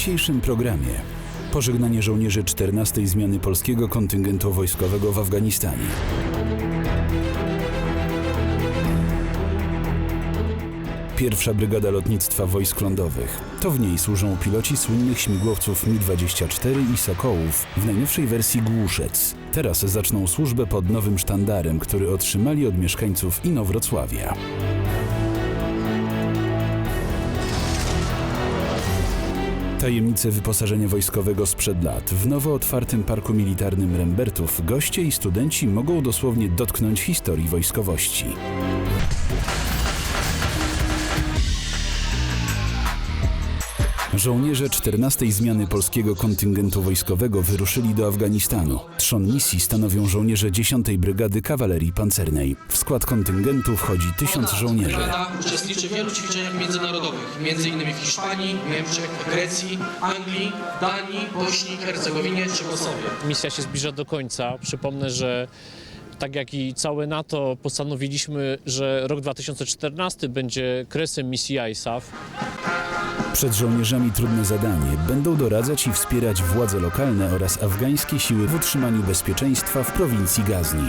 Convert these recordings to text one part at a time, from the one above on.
dzisiejszym programie pożegnanie żołnierzy 14 zmiany polskiego kontyngentu wojskowego w Afganistanie. Pierwsza Brygada Lotnictwa Wojsk Lądowych. To w niej służą piloci słynnych śmigłowców Mi-24 i Sokołów w najnowszej wersji Głuszec. Teraz zaczną służbę pod nowym sztandarem, który otrzymali od mieszkańców Inowrocławia. Tajemnice wyposażenia wojskowego sprzed lat. W nowo otwartym parku militarnym Rembertów goście i studenci mogą dosłownie dotknąć historii wojskowości. Żołnierze 14 zmiany polskiego kontyngentu wojskowego wyruszyli do Afganistanu. Trzon misji stanowią żołnierze 10 Brygady Kawalerii Pancernej. W skład kontyngentu wchodzi tysiąc żołnierzy. Brygada uczestniczy w wielu ćwiczeniach międzynarodowych, między innymi w Hiszpanii, Niemczech, Grecji, Anglii, Danii, Bośni, Hercegowinie czy Kosowie. misja się zbliża do końca. Przypomnę, że tak jak i całe NATO postanowiliśmy, że rok 2014 będzie kresem misji ISAF. Przed żołnierzami trudne zadanie. Będą doradzać i wspierać władze lokalne oraz afgańskie siły w utrzymaniu bezpieczeństwa w prowincji Gazni.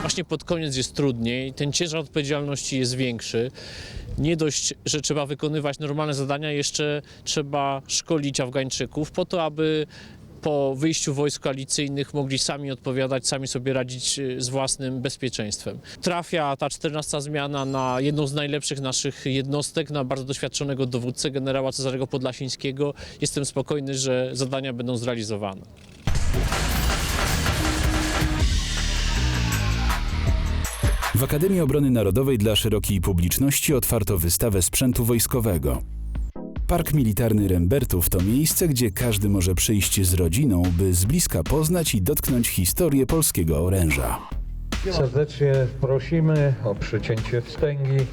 Właśnie pod koniec jest trudniej, ten ciężar odpowiedzialności jest większy. Nie dość, że trzeba wykonywać normalne zadania, jeszcze trzeba szkolić Afgańczyków po to, aby po wyjściu wojsk koalicyjnych mogli sami odpowiadać, sami sobie radzić y, z własnym bezpieczeństwem. Trafia ta 14 zmiana na jedną z najlepszych naszych jednostek, na bardzo doświadczonego dowódcę, generała Cezarego Podlasińskiego. Jestem spokojny, że zadania będą zrealizowane. W Akademii Obrony Narodowej dla szerokiej publiczności otwarto wystawę sprzętu wojskowego. Park Militarny Rembertów to miejsce, gdzie każdy może przyjść z rodziną, by z bliska poznać i dotknąć historię polskiego oręża. Serdecznie prosimy o przycięcie wstęgi.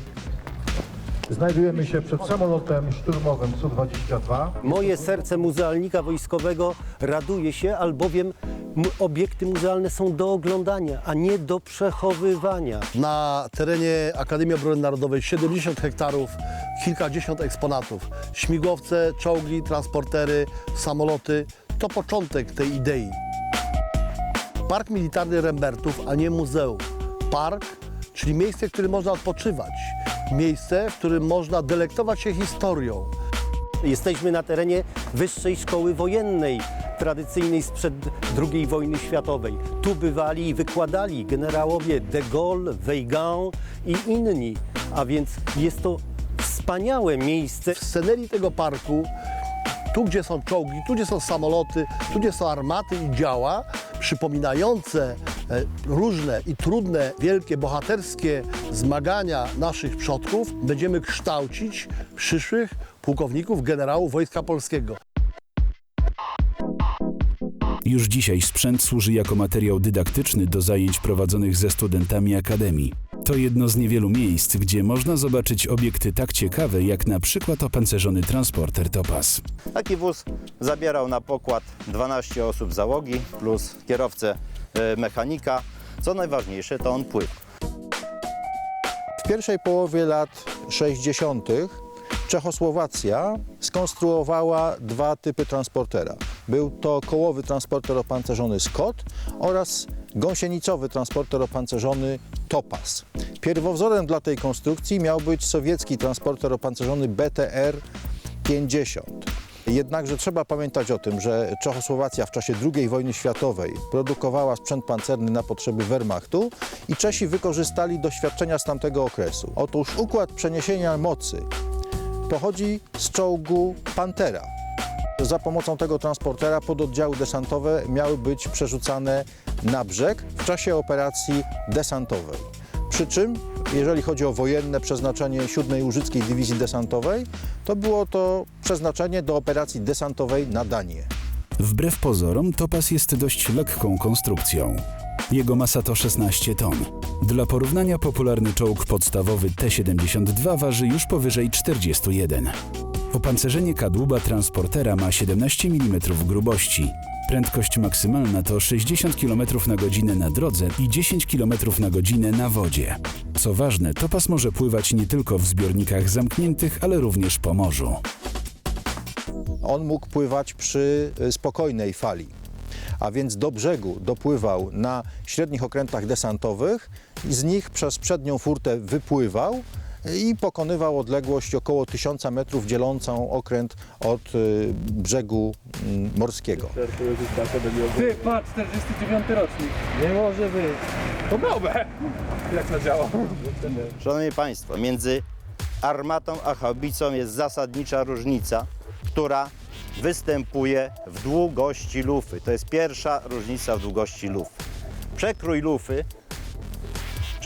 Znajdujemy się przed samolotem szturmowym Su-22. Moje serce muzealnika wojskowego raduje się, albowiem obiekty muzealne są do oglądania, a nie do przechowywania. Na terenie Akademii Obrony Narodowej 70 hektarów, kilkadziesiąt eksponatów. Śmigłowce, czołgi, transportery, samoloty. To początek tej idei. Park Militarny Rembertów, a nie muzeum. Park, czyli miejsce, w którym można odpoczywać. Miejsce, w którym można delektować się historią. Jesteśmy na terenie Wyższej Szkoły Wojennej, tradycyjnej sprzed II wojny światowej. Tu bywali i wykładali generałowie de Gaulle, Weygand i inni, a więc jest to wspaniałe miejsce. w scenerii tego parku, tu gdzie są czołgi, tu gdzie są samoloty, tu gdzie są armaty i działa, przypominające e, różne i trudne, wielkie, bohaterskie zmagania naszych przodków, będziemy kształcić przyszłych pułkowników, generałów Wojska Polskiego. Już dzisiaj sprzęt służy jako materiał dydaktyczny do zajęć prowadzonych ze studentami Akademii. To jedno z niewielu miejsc, gdzie można zobaczyć obiekty tak ciekawe, jak na przykład opancerzony transporter Topaz. Taki wóz zabierał na pokład 12 osób załogi plus kierowcę e, mechanika. Co najważniejsze, to on pływał. W pierwszej połowie lat 60. Czechosłowacja skonstruowała dwa typy transportera. Był to kołowy transporter opancerzony Scott oraz gąsienicowy transporter opancerzony Topaz. Pierwowzorem dla tej konstrukcji miał być sowiecki transporter opancerzony BTR 50. Jednakże trzeba pamiętać o tym, że Czechosłowacja w czasie II wojny światowej produkowała sprzęt pancerny na potrzeby Wehrmachtu i Czesi wykorzystali doświadczenia z tamtego okresu. Otóż układ przeniesienia mocy pochodzi z czołgu Pantera. Za pomocą tego transportera pododdziały desantowe miały być przerzucane na brzeg w czasie operacji desantowej. Przy czym, jeżeli chodzi o wojenne przeznaczenie 7 Użyckiej Dywizji Desantowej, to było to przeznaczenie do operacji desantowej na Danię. Wbrew pozorom, Topaz jest dość lekką konstrukcją. Jego masa to 16 ton. Dla porównania popularny czołg podstawowy T-72 waży już powyżej 41. Opancerzenie kadłuba transportera ma 17 mm grubości. Prędkość maksymalna to 60 km na godzinę na drodze i 10 km na godzinę na wodzie. Co ważne, topas może pływać nie tylko w zbiornikach zamkniętych, ale również po morzu. On mógł pływać przy y, spokojnej fali, a więc do brzegu dopływał na średnich okrętach desantowych z nich przez przednią furtę wypływał i pokonywał odległość około 1000 metrów dzielącą okręt od y, brzegu mm, morskiego. Ty, patrz, 49 rocznik. Nie może być. To dobre. Jak zadziała. Szanowni Państwo, między armatą a haubicą jest zasadnicza różnica, która występuje w długości lufy. To jest pierwsza różnica w długości lufy. Przekrój lufy,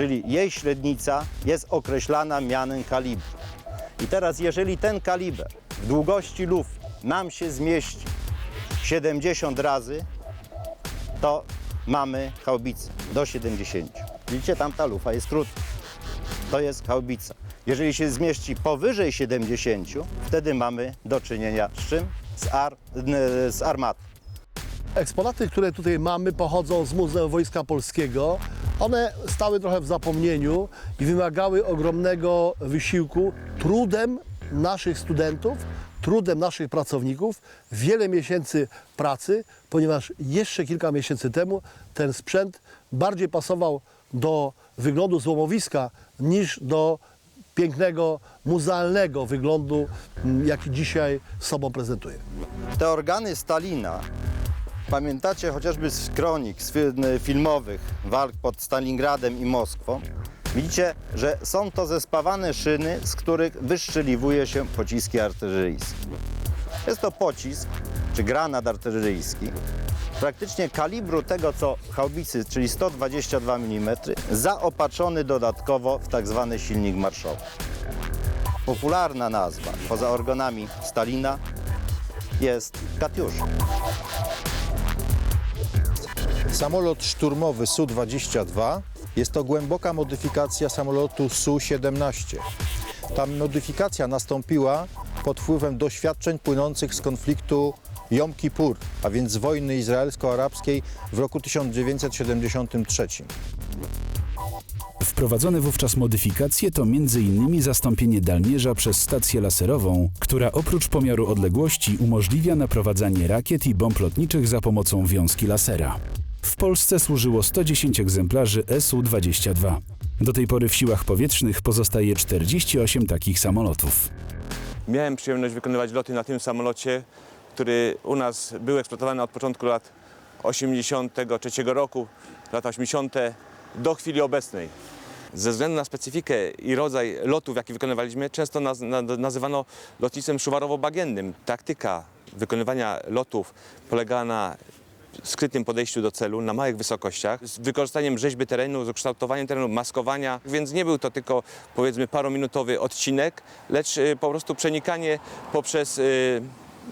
czyli jej średnica, jest określana mianem kalibru. I teraz, jeżeli ten kaliber w długości lufy nam się zmieści 70 razy, to mamy haubicę do 70. Widzicie, tam ta lufa jest krótka to jest haubica. Jeżeli się zmieści powyżej 70, wtedy mamy do czynienia z czym? Z, ar, z armatą. Eksponaty, które tutaj mamy, pochodzą z Muzeum Wojska Polskiego. One stały trochę w zapomnieniu i wymagały ogromnego wysiłku, trudem naszych studentów, trudem naszych pracowników, wiele miesięcy pracy, ponieważ jeszcze kilka miesięcy temu ten sprzęt bardziej pasował do wyglądu złomowiska niż do pięknego, muzealnego wyglądu, m, jaki dzisiaj sobą prezentuje. Te organy Stalina, pamiętacie chociażby z kronik z fi- filmowych walk pod Stalingradem i Moskwą, widzicie, że są to zespawane szyny, z których wystrzeliwuje się pociski artyleryjskie. Jest to pocisk, czy granat artyleryjski, praktycznie kalibru tego, co haubicy, czyli 122 mm, zaopatrzony dodatkowo w tak zwany silnik marszowy. Popularna nazwa, poza organami Stalina, jest Katiusza. Samolot szturmowy Su-22 jest to głęboka modyfikacja samolotu Su-17. Ta modyfikacja nastąpiła pod wpływem doświadczeń płynących z konfliktu Jom Kippur, a więc wojny izraelsko-arabskiej w roku 1973. Wprowadzone wówczas modyfikacje to m.in. zastąpienie dalmierza przez stację laserową, która oprócz pomiaru odległości umożliwia naprowadzanie rakiet i bomb lotniczych za pomocą wiązki lasera. W Polsce służyło 110 egzemplarzy Su-22. Do tej pory w siłach powietrznych pozostaje 48 takich samolotów. Miałem przyjemność wykonywać loty na tym samolocie, który u nas był eksploatowany od początku lat 83 roku, lata 80. do chwili obecnej. Ze względu na specyfikę i rodzaj lotów, jaki wykonywaliśmy, często naz na nazywano lotnictwem szuwarowo-bagiennym. Taktyka wykonywania lotów polegała na skrytym podejściu do celu na małych wysokościach, z wykorzystaniem rzeźby terenu, z ukształtowaniem terenu, maskowania, więc nie był to tylko powiedzmy parominutowy odcinek, lecz y, po prostu przenikanie poprzez y,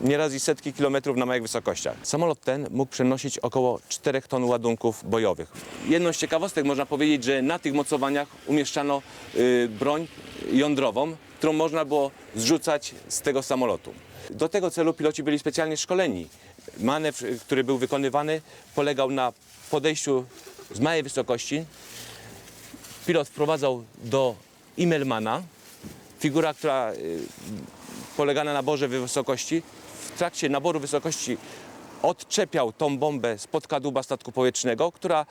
nieraz i setki kilometrów na małych wysokościach. Samolot ten mógł przenosić około 4 ton ładunków bojowych. Jedną z ciekawostek można powiedzieć, że na tych mocowaniach umieszczano y, broń jądrową, którą można było zrzucać z tego samolotu. Do tego celu piloci byli specjalnie szkoleni. Manewr, który był wykonywany, polegał na podejściu z małej wysokości. Pilot wprowadzał do Immelmana, figura, która y, polega na naborze wysokości. W trakcie naboru wysokości odczepiał tą bombę spod kadłuba statku powietrznego, która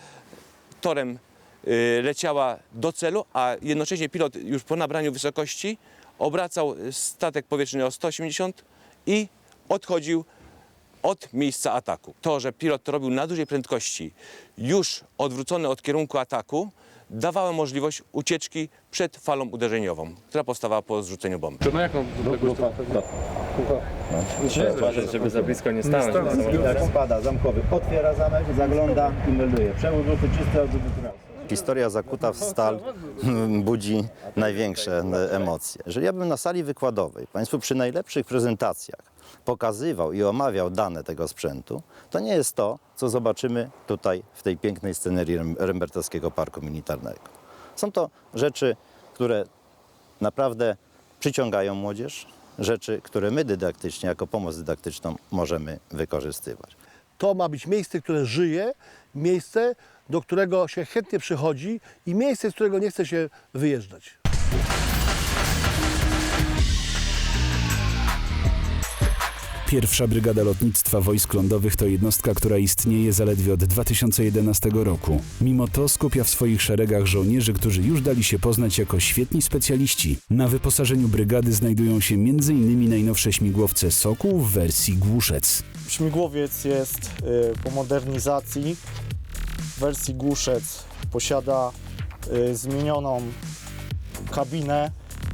torem y, leciała do celu, a jednocześnie pilot już po nabraniu wysokości obracał statek powietrzny o 180 i odchodził od miejsca ataku. To, że pilot to robił na dużej prędkości, już odwrócony od kierunku ataku, dawało możliwość ucieczki przed falą uderzeniową, która powstawała po zrzuceniu bomby. To na jaką odległość to? żeby za blisko nie stanąć. Tak spada zamkowy, otwiera zamek, zagląda i melduje. Przemód lufy czysty, odrzut Historia zakuta w stal budzi największe emocje. Jeżeli ja bym na sali wykładowej Państwu przy najlepszych prezentacjach pokazywał i omawiał dane tego sprzętu, to nie jest to, co zobaczymy tutaj w tej pięknej scenerii Rem- Rembertowskiego Parku Militarnego. Są to rzeczy, które naprawdę przyciągają młodzież, rzeczy, które my dydaktycznie, jako pomoc dydaktyczną możemy wykorzystywać. To ma być miejsce, które żyje, miejsce, do którego się chętnie przychodzi i miejsce, z którego nie chce się wyjeżdżać. Pierwsza Brygada Lotnictwa Wojsk Lądowych to jednostka, która istnieje zaledwie od 2011 roku. Mimo to skupia w swoich szeregach żołnierzy, którzy już dali się poznać jako świetni specjaliści. Na wyposażeniu brygady znajdują się m.in. najnowsze śmigłowce Sokół w wersji Głuszec. Śmigłowiec jest y, po modernizacji wersji Głuszec. Posiada y, zmienioną kabinę.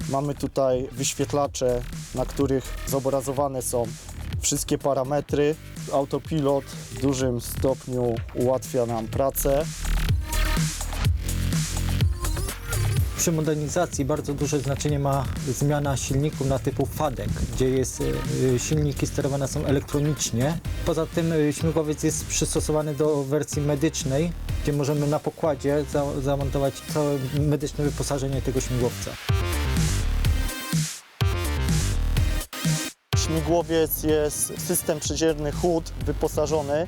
Mamy tutaj wyświetlacze, na których zobrazowane są wszystkie parametry. Autopilot w dużym stopniu ułatwia nam pracę. Przy modernizacji bardzo duże znaczenie ma zmiana silników na typu FADEC, gdzie jest, y, silniki sterowane są elektronicznie. Poza tym y, śmigłowiec jest przystosowany do wersji medycznej, gdzie możemy na pokładzie za, zamontować całe medyczne wyposażenie tego śmigłowca. Śmigłowiec jest system przezierny chód wyposażony,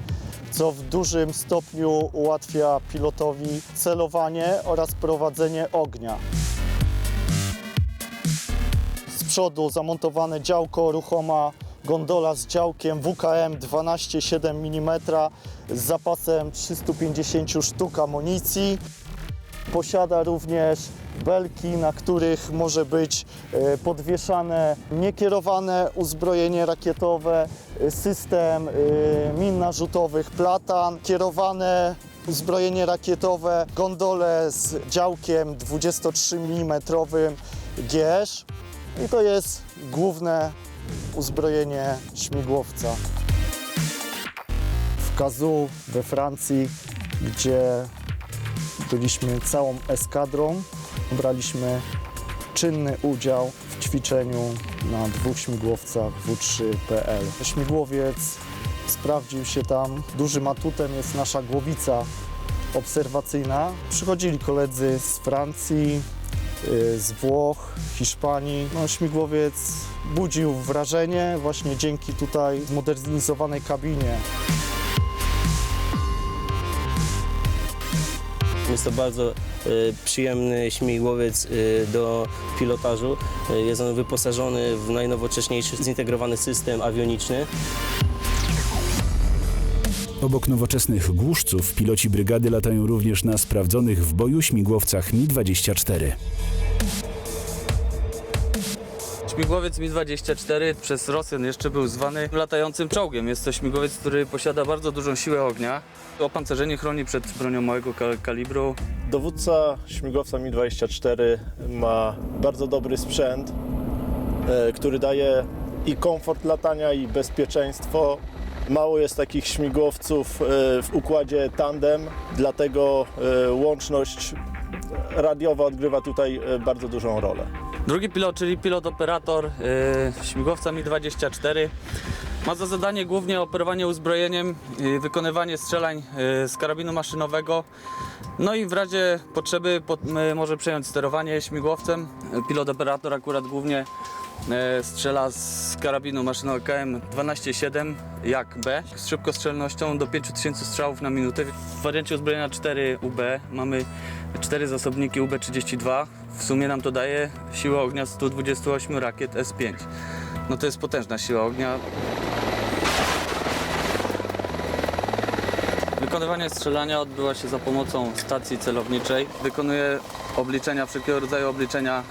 co w dużym stopniu ułatwia pilotowi celowanie oraz prowadzenie ognia. Z przodu zamontowane działko ruchoma, gondola z działkiem WKM 12,7 mm z zapasem 350 sztuk amunicji. Posiada również belki, na których może być e, podwieszane niekierowane uzbrojenie rakietowe, e, system e, min narzutowych platan, kierowane uzbrojenie rakietowe, gondole z działkiem 23 mm GS i to jest główne uzbrojenie śmigłowca. W Kazu we Francji, gdzie byliśmy całą eskadrą, braliśmy czynny udział w ćwiczeniu na dwóch śmigłowcach W3PL. Śmigłowiec sprawdził się tam. Dużym atutem jest nasza głowica obserwacyjna. Przychodzili koledzy z Francji, y, z Włoch, Hiszpanii. No, śmigłowiec budził wrażenie właśnie dzięki tutaj zmodernizowanej kabinie. Jest to bardzo e, przyjemny śmigłowiec e, do pilotażu. E, Jest on wyposażony w najnowocześniejszy zintegrowany system awioniczny. Obok nowoczesnych głuszców piloci brygady latają również na sprawdzonych w boju śmigłowcach Mi-24. Śmigłowiec Mi-24 przez Rosjan jeszcze był zwany latającym czołgiem. Jest to śmigłowiec, który posiada bardzo dużą siłę ognia. Opancerzenie chroni przed bronią małego kal- kalibru. Dowódca śmigłowca Mi-24 ma bardzo dobry sprzęt, e, który daje i komfort latania, i bezpieczeństwo. Mało jest takich śmigłowców e, w układzie tandem, dlatego e, łączność radiowa odgrywa tutaj e, bardzo dużą rolę. Drugi pilot, czyli pilot operator yy, śmigłowca Mi-24 ma za zadanie głównie operowanie uzbrojeniem, wykonywanie strzelań z karabinu maszynowego. No i w razie potrzeby może przejąć sterowanie śmigłowcem. Pilot operator akurat głównie strzela z karabinu maszynowego KM-12,7 jak B z szybkostrzelnością do 5000 strzałów na minutę. W wariancie uzbrojenia 4 UB mamy cztery zasobniki UB-32. W sumie nam to daje siłę ognia 128 rakiet S-5. No to jest potężna siła ognia. Wykonywanie strzelania odbywa się za pomocą stacji celowniczej. Wykonuje obliczenia, wszelkiego rodzaju obliczenia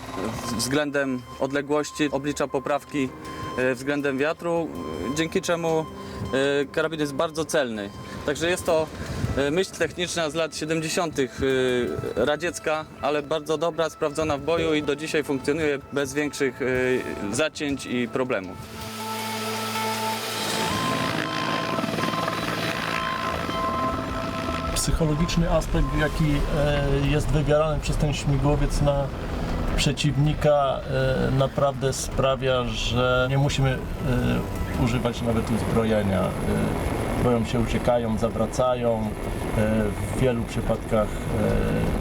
względem odległości, oblicza poprawki e, względem wiatru, dzięki czemu e, karabin jest bardzo celny. Także jest to e, myśl techniczna z lat 70. e, radziecka, ale bardzo dobra, sprawdzona w boju i do dzisiaj funkcjonuje bez większych zacięć i problemów. Psychologiczny aspekt, jaki e, jest wywierany przez ten śmigłowiec na przeciwnika, e, naprawdę sprawia, że nie musimy e, używać nawet uzbrojenia. Boją się, uciekają, zawracają. W wielu przypadkach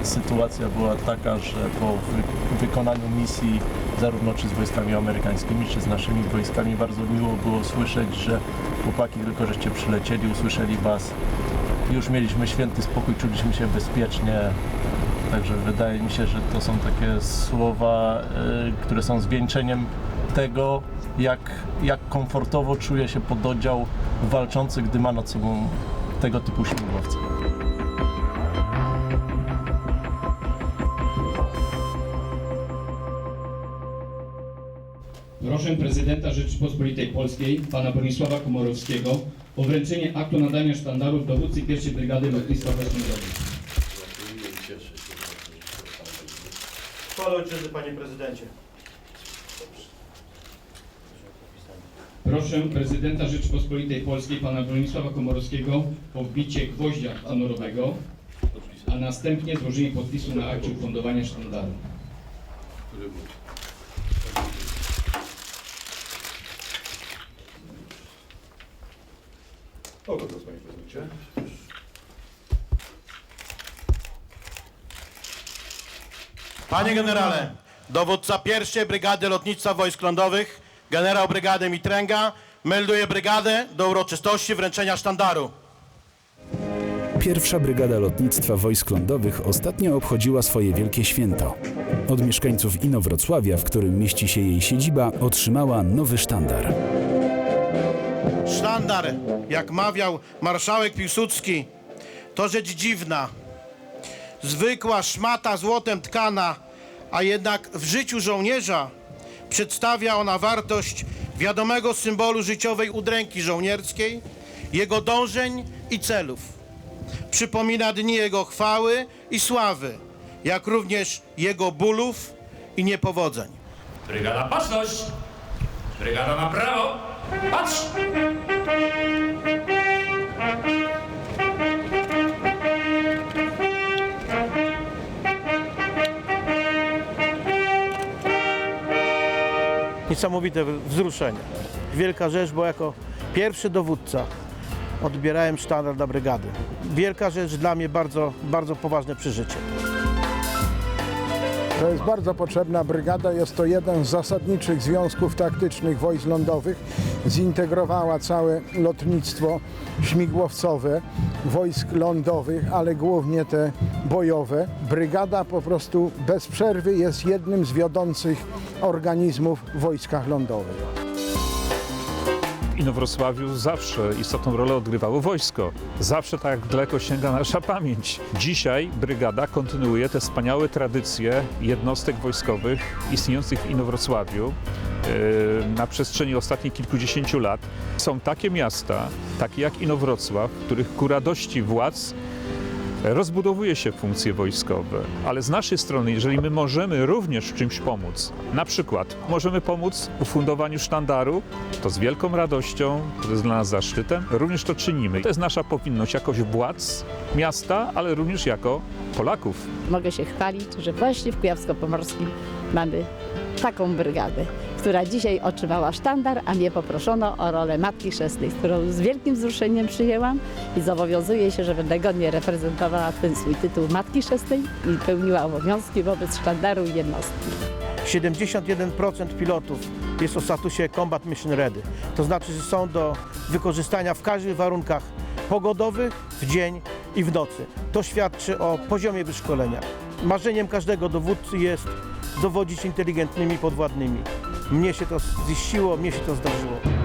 sytuacja była taka, że po wy- wykonaniu misji zarówno czy z wojskami amerykańskimi, czy z naszymi wojskami. Bardzo miło było słyszeć, że chłopaki tylko żeście przylecieli, usłyszeli Was. Już mieliśmy święty spokój, czuliśmy się bezpiecznie. Także wydaje mi się, że to są takie słowa, y, które są zwieńczeniem tego, jak, jak komfortowo czuje się pododdział walczący, gdy ma nad sobą tego typu śmigłowce. Proszę prezydenta Rzeczypospolitej Polskiej, pana Bronisława Komorowskiego o wręczenie aktu nadania sztandarów dowódcy pierwszej Brygady Lotnictwa Wojskowego. Chwała ojczyzny, panie prezydencie. Proszę prezydenta Rzeczypospolitej Polskiej, pana Bronisława Komorowskiego o wbicie gwoździa honorowego, a następnie złożenie podpisu na akcie ufundowania sztandaru. O, to panie prezydencie. Panie generale, dowódca pierwszej Brygady Lotnictwa Wojsk Lądowych, generał brygady Mitręga, melduje brygadę do uroczystości wręczenia sztandaru. Pierwsza Brygada Lotnictwa Wojsk Lądowych ostatnio obchodziła swoje wielkie święto. Od mieszkańców Inowrocławia, w którym mieści się jej siedziba, otrzymała nowy sztandar. Sztandar, jak mawiał marszałek Piłsudski, to rzecz dziwna. Zwykła szmata złotem tkana, a jednak w życiu żołnierza przedstawia ona wartość wiadomego symbolu życiowej udręki żołnierskiej, jego dążeń i celów. Przypomina dni jego chwały i sławy, jak również jego bólów i niepowodzeń. Brygada baczność! Brygada na prawo! Patrz! Niesamowite wzruszenie. Wielka rzecz, bo jako pierwszy dowódca odbierałem sztandar dla brygady. Wielka rzecz dla mnie, bardzo, bardzo poważne przeżycie. To jest bardzo potrzebna brygada. Jest to jeden z zasadniczych związków taktycznych wojsk lądowych. Zintegrowała całe lotnictwo śmigłowcowe wojsk lądowych, ale głównie te bojowe. Brygada po prostu bez przerwy jest jednym z wiodących organizmów w wojskach lądowych. Inowrocławiu zawsze istotną rolę odgrywało wojsko. Zawsze tak daleko sięga nasza pamięć. Dzisiaj brygada kontynuuje te wspaniałe tradycje jednostek wojskowych istniejących w Inowrocławiu e, na przestrzeni ostatnich kilkudziesięciu lat. Są takie miasta, takie jak Inowrocław, których ku radości władz rozbudowuje się funkcje wojskowe, ale z naszej strony, jeżeli my możemy również w czymś pomóc, na przykład możemy pomóc w ufundowaniu sztandaru, to z wielką radością, to jest dla nas zaszczytem, również to czynimy. To jest nasza powinność jakoś władz miasta, ale również jako Polaków. Mogę się chwalić, że właśnie w Kujawsko-Pomorskim mamy taką brygadę, która dzisiaj otrzymała sztandar, a mnie poproszono o rolę Matki Chrzestnej, którą z wielkim wzruszeniem przyjęłam i zobowiązuję się, że będę godnie reprezentowała ten swój tytuł Matki Chrzestnej i pełniła obowiązki wobec sztandaru jednostki. 71% pilotów jest o statusie Combat Mission Ready. To znaczy, że są do wykorzystania w każdych warunkach pogodowych, w dzień i w nocy. To świadczy o poziomie wyszkolenia. Marzeniem każdego dowódcy jest dowodzić inteligentnymi podwładnymi. Mnie się to ziściło, mnie się to zdarzyło.